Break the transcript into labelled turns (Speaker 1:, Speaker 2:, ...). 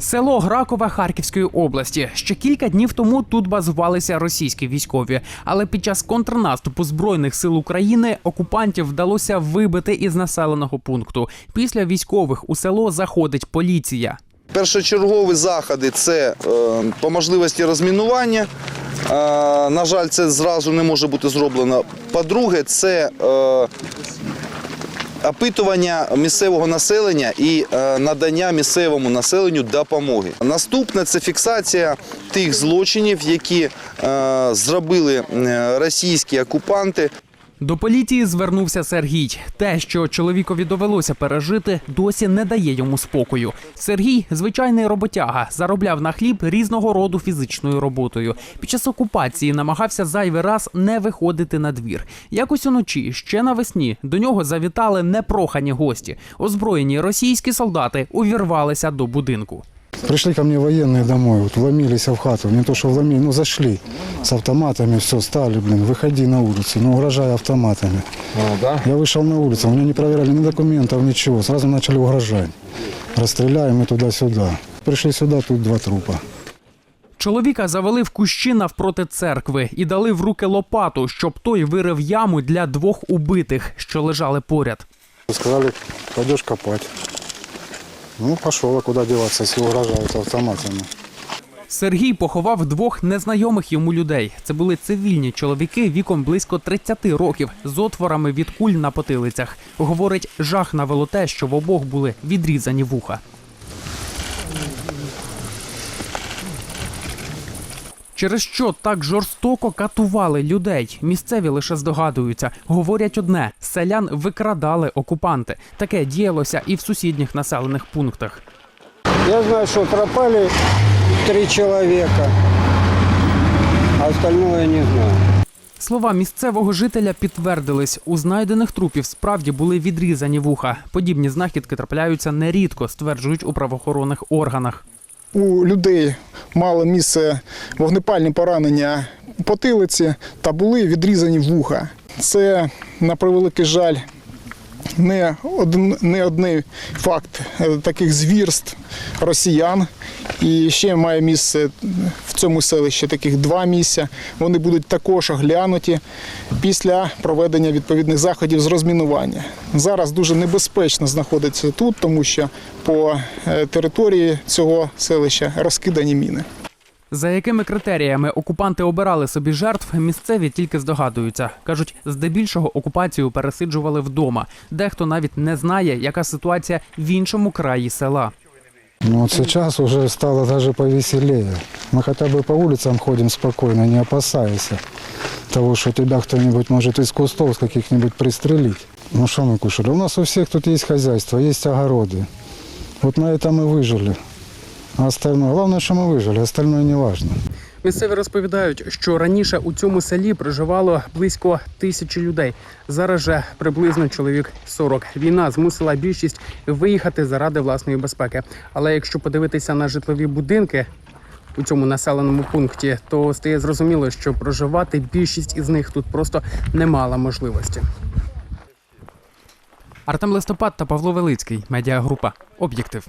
Speaker 1: Село Гракове Харківської області. Ще кілька днів тому тут базувалися російські військові, але під час контрнаступу збройних сил України окупантів вдалося вибити із населеного пункту. Після військових у село заходить поліція.
Speaker 2: Першочергові заходи це е, по можливості розмінування. Е, на жаль, це зразу не може бути зроблено. По-друге, це е, опитування місцевого населення і е, надання місцевому населенню допомоги. Наступне це фіксація тих злочинів, які е, зробили російські окупанти
Speaker 1: До поліції звернувся Сергій. Те, що чоловікові довелося пережити, досі не дає йому спокою. Сергій звичайний роботяга, заробляв на хліб різного роду фізичною роботою. Під час окупації намагався зайвий раз не виходити на двір. Якось уночі, ще навесні, до нього завітали непрохані гості. Озброєні російські солдати увірвалися до будинку.
Speaker 3: Пришли ко мне военные домой, вот вломились в хату, не то что вломили, ну зашли с автоматами, все, стали, блин, выходи на улицу, ну угрожая автоматами. Я вышел на улицу, у меня не проверяли ни документов, ничего, сразу начали угрожать. Расстреляем и туда-сюда. Пришли сюда, тут два трупа.
Speaker 1: Чоловіка завели в кущі навпроти церкви і дали в руки лопату, щоб той вирив яму для двох убитих, що лежали поряд.
Speaker 3: Сказали, пойдешь копать. Ну, пошел, а куда деваться, если угрожают автоматами.
Speaker 1: Сергій поховав двох незнайомих йому людей. Це були цивільні чоловіки віком близько 30 років з отворами від куль на потилицях. Говорить, жах навело те, що в обох були відрізані вуха. Через що так жорстоко катували людей? Місцеві лише здогадуються. Говорять одне: селян викрадали окупанти. Таке діялося і в сусідніх населених пунктах.
Speaker 4: Я знаю, что пропали три человека, а остальное не знаю.
Speaker 1: Слова місцевого жителя підтвердились. У знайдених трупів справді були відрізані вуха. Подібні знахідки трапляються нерідко, стверджують у правоохоронних органах.
Speaker 5: У людей мало місце вогнепальні поранення потилиці та були відрізані вуха. Це, на превеликий жаль, не один, не одний факт е, таких звірств росіян. І ще має місце в цьому селищі таких два місця. Вони будуть також оглянуті після проведення відповідних заходів з розмінування. Зараз дуже небезпечно знаходитися тут, тому що по е, території цього селища розкидані міни.
Speaker 1: За якими критеріями окупанти обирали собі жертв, місцеві тільки здогадуються. кажуть, здебільшого окупацію пересиджували вдома. Дехто навіть не знає, яка ситуація в іншому краї села.
Speaker 3: Ну вот сейчас уже стало даже повеселее. Мы хотя бы по улицам ходим спокойно, не опасаясь того, что тебя кто-нибудь может из кустов с каких-нибудь пристрелить. Ну что мы кушали? У нас у всех тут есть хозяйство, есть огороды. Вот на этом и выжили. А остальное, главное, что мы выжили, остальное не важно.
Speaker 1: Місцеві розповідають, що раніше у цьому селі проживало близько тисячі людей. Зараз же приблизно чоловік 40. Війна змусила більшість виїхати заради власної безпеки. Але якщо подивитися на житлові будинки у цьому населеному пункті, то стає зрозуміло, що проживати більшість із них тут просто не мала можливості. Артем Листопад та Павло Велицький. Медіагрупа Об'єктив.